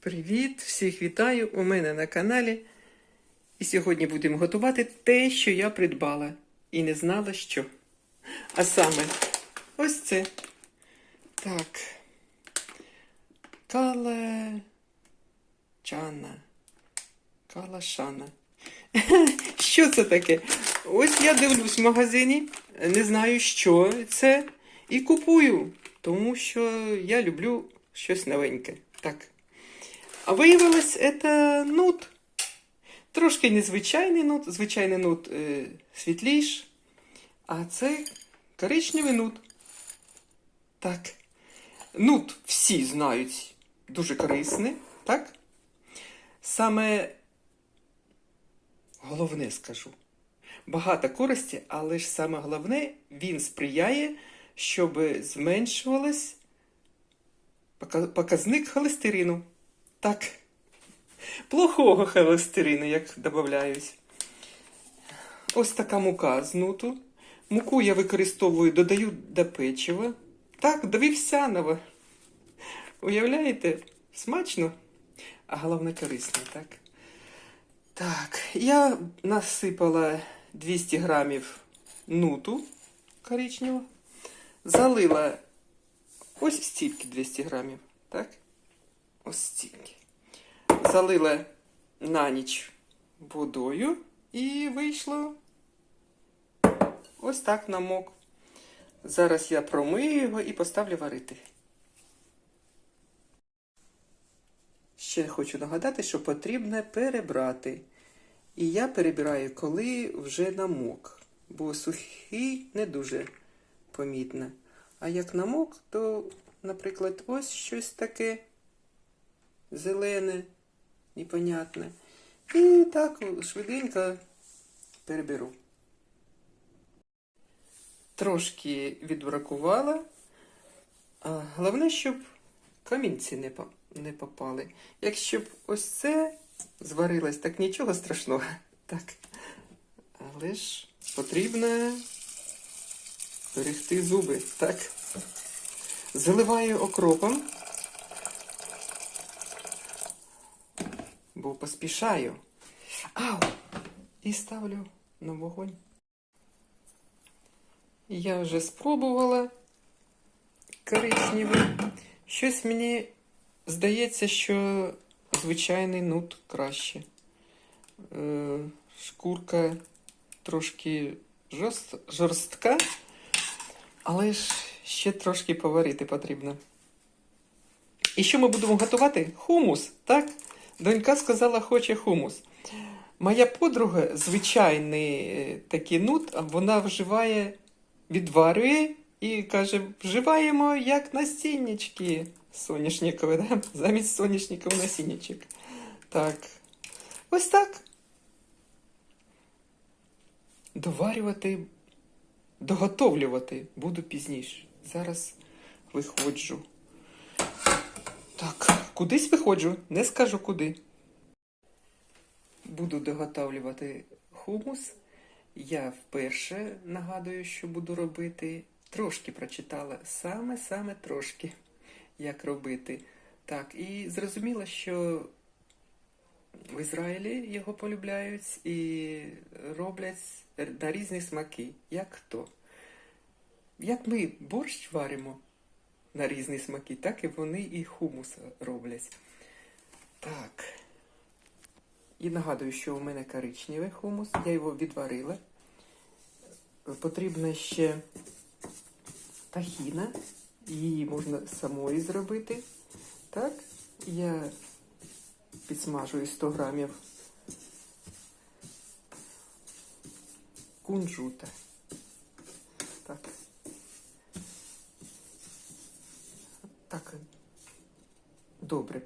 Привіт! Всіх вітаю у мене на каналі. І сьогодні будемо готувати те, що я придбала і не знала, що. А саме, ось це. Так. Калачана. Калашана. Що це таке? Ось я дивлюсь в магазині, не знаю, що це, і купую, тому що я люблю щось новеньке. Так. А виявилось, це нут. Трошки незвичайний нут, звичайний нут е, світліш, а це коричневий нут. Так. Нут всі знають дуже корисний, так? Саме головне скажу. Багато користі, але ж саме головне, він сприяє, щоб зменшувалось показник холестерину. Так. Плохого холестерину, як додають. Ось така мука з нуту. Муку я використовую, додаю до печива. Так, до вівсяного. Уявляєте? Смачно, а головне корисно, так? Так, я насипала 200 грамів нуту коричневого, залила ось стільки 200 грамів, так? Ось стільки. Залила на ніч водою і вийшло ось так намок. Зараз я промию його і поставлю варити. Ще хочу нагадати, що потрібно перебрати. І я перебираю, коли вже намок, бо сухий не дуже помітно. А як намок, то, наприклад, ось щось таке зелене, непонятне. І так швиденько переберу. Трошки відбракувала. Головне, щоб камінці не, не попали. Якщо б ось це зварилось, так нічого страшного. Так. Але ж потрібно берегти зуби. Так. Заливаю окропом. Бо поспішаю. Ау! І ставлю на вогонь. Я вже спробувала коричневий. Щось мені здається, що звичайний нут краще. Е, шкурка трошки жорст, жорстка, але ж ще трошки поварити потрібно. І що ми будемо готувати? Хумус, так? Донька сказала, хоче хумус. Моя подруга, звичайний е, такий нут, вона вживає, відварює і каже, вживаємо як насіннячки соняшникові, да? замість соняшникових насіннячок. Так. Ось так. Доварювати, доготовлювати буду пізніше. Зараз виходжу. Так, кудись виходжу, не скажу куди. Буду доготовлювати хумус. Я вперше нагадую, що буду робити. Трошки прочитала, саме-саме трошки, як робити. Так, і зрозуміла, що в Ізраїлі його полюбляють і роблять на різні смаки. Як хто? Як ми борщ варимо на різні смаки, так і вони і хумус роблять. Так. І нагадую, що у мене коричневий хумус, я його відварила. Потрібна ще тахіна, її можна самої зробити. Так, я підсмажую 100 грамів кунжута. Так. Так, добре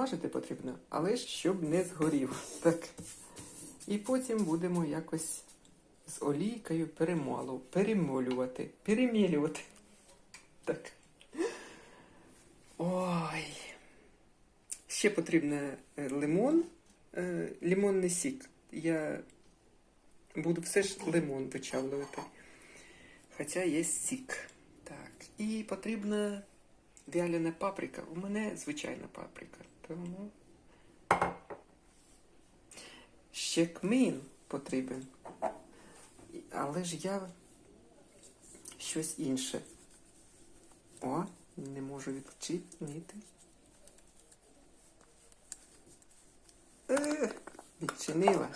підсмажити потрібно, але щоб не згорів. Так. І потім будемо якось з олійкою перемалу, перемолювати, перемілювати. Так. Ой. Ще потрібно е, лимон, е, лимонний сік. Я буду все ж лимон вичавлювати. Хоча є сік. Так. І потрібна вялена паприка. У мене звичайна паприка. Тому ще кмин потрібен. Але ж я щось інше. О, не можу відчинити. Е, відчинила.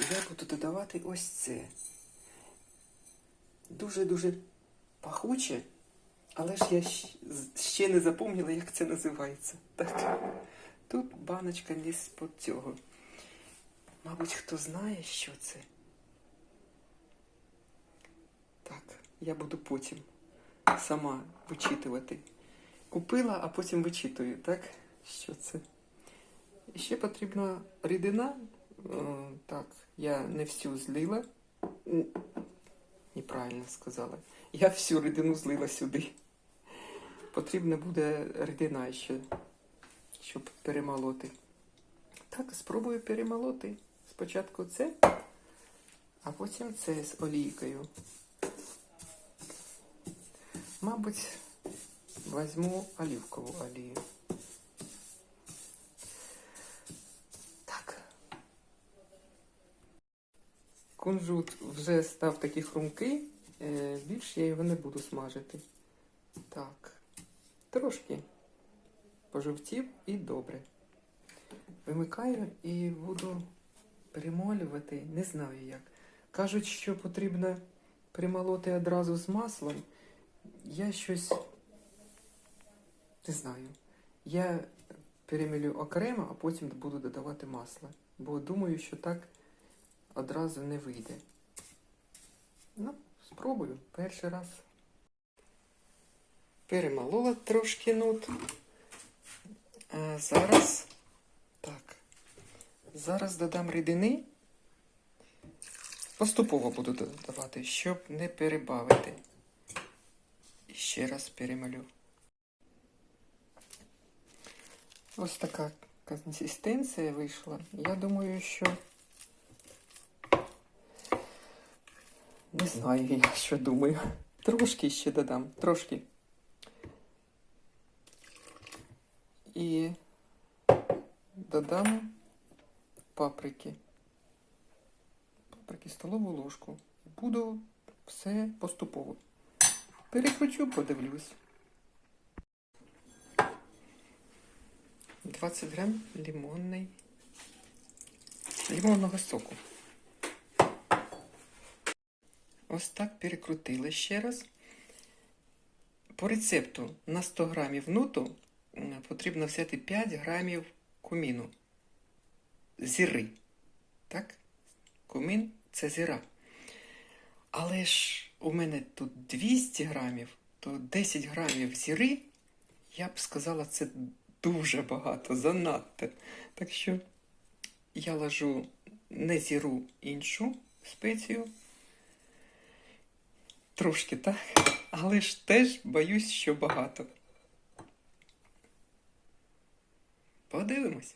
Я буду додавати ось це. Дуже-дуже пахуче, але ж я ще не запомнила, як це називається. Так. Тут баночка не з-под цього. Мабуть, хто знає, що це. Так, я буду потім сама вичитувати. Купила, а потім вичитую, так? Що це? І ще потрібна рідина. Е, Так, я не всю злила. Неправильно сказала. Я всю рідину злила сюди. Потрібна буде рідина ще, щоб перемолоти. Так, спробую перемолоти. Спочатку це, а потім це з олійкою. Мабуть, візьму оливкову олію. Так. Кунжут вже став такий хрумкий, е, більше я його не буду смажити. Так, трошки пожовтів і добре. Вимикаю і буду перемолювати, не знаю як. Кажуть, що потрібно перемолоти одразу з маслом. Я щось не знаю. Я перемілю окремо, а потім буду додавати масло. Бо думаю, що так одразу не вийде. Ну, спробую перший раз. Перемолола трошки нут. А зараз так. Зараз додам рідини. Поступово буду додавати, щоб не перебавити. І ще раз перемалю. Ось така консистенція вийшла. Я думаю, що не знаю я, що думаю. Трошки ще додам, трошки. І додам паприки. Паприки столову ложку. Буду все поступово. Перекручу, подивлюсь. 20 грам лимонний, лимонного соку. Ось так перекрутили ще раз. По рецепту на 100 грамів нуту потрібно взяти 5 грамів куміну. Зіри. Так? Кумін це зіра. Але ж у мене тут 200 грамів, то 10 грамів зіри, я б сказала, це дуже багато, занадто. Так що я ложу не зіру іншу спецію. Трошки так, але ж теж боюсь, що багато. Подивимось.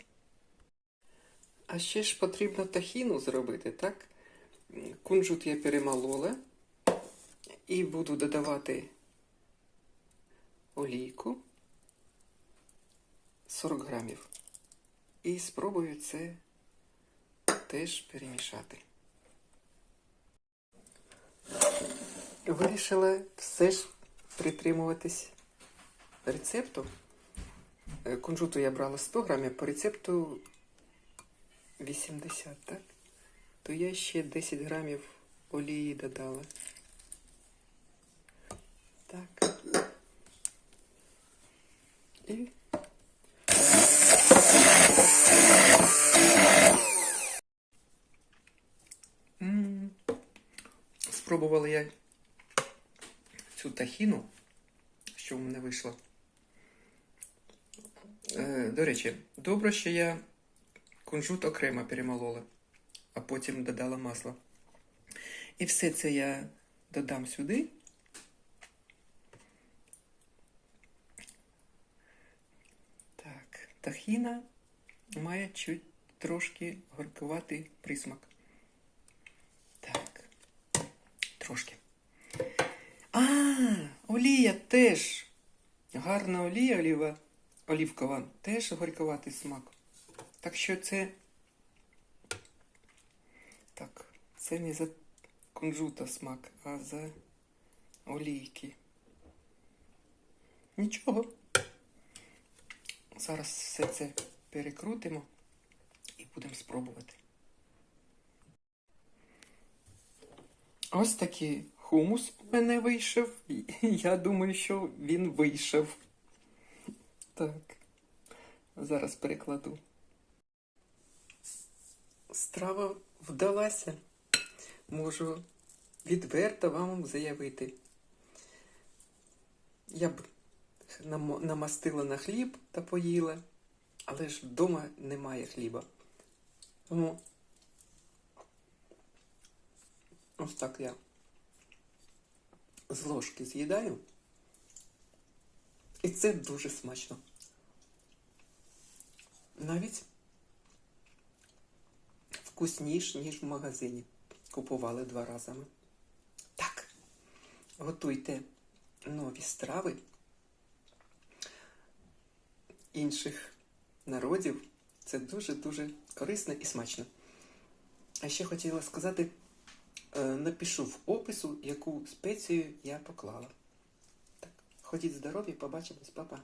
А ще ж потрібно тахіну зробити, так? Кунжут я перемолола і буду додавати олійку 40 грамів. І спробую це теж перемішати. Вирішила все ж притримуватись рецепту. Е, Кунжуту я брала 100 грамів, по рецепту 80, так? То я ще 10 грамів олії додала. Так. І М, Спробувала я цю тахіну, що в мене вийшло. Е, До речі, добре, що я кунжут окремо перемолола, а потім додала масло. І все це я додам сюди. Так, тахіна має чуть трошки горькуватий присмак. Так, трошки. А, олія теж. Гарна олія оліва. Олівкова теж горькуватий смак. Так що це. Так, це не за кунжута смак, а за олійки. Нічого. Зараз все це перекрутимо і будемо спробувати. Ось такий хумус у мене вийшов. Я думаю, що він вийшов. Так. Зараз перекладу. Страва вдалася. Можу відверто вам заявити. Я б намастила на хліб та поїла, але ж вдома немає хліба. Тому ось так я з ложки з'їдаю. І це дуже смачно. Навіть вкусніш, ніж в магазині. Купували два рази. Так, готуйте нові страви інших народів. Це дуже-дуже корисно і смачно. А ще хотіла сказати, е, напишу в опису, яку спецію я поклала. Ходіть здорові, побачимось, па-па.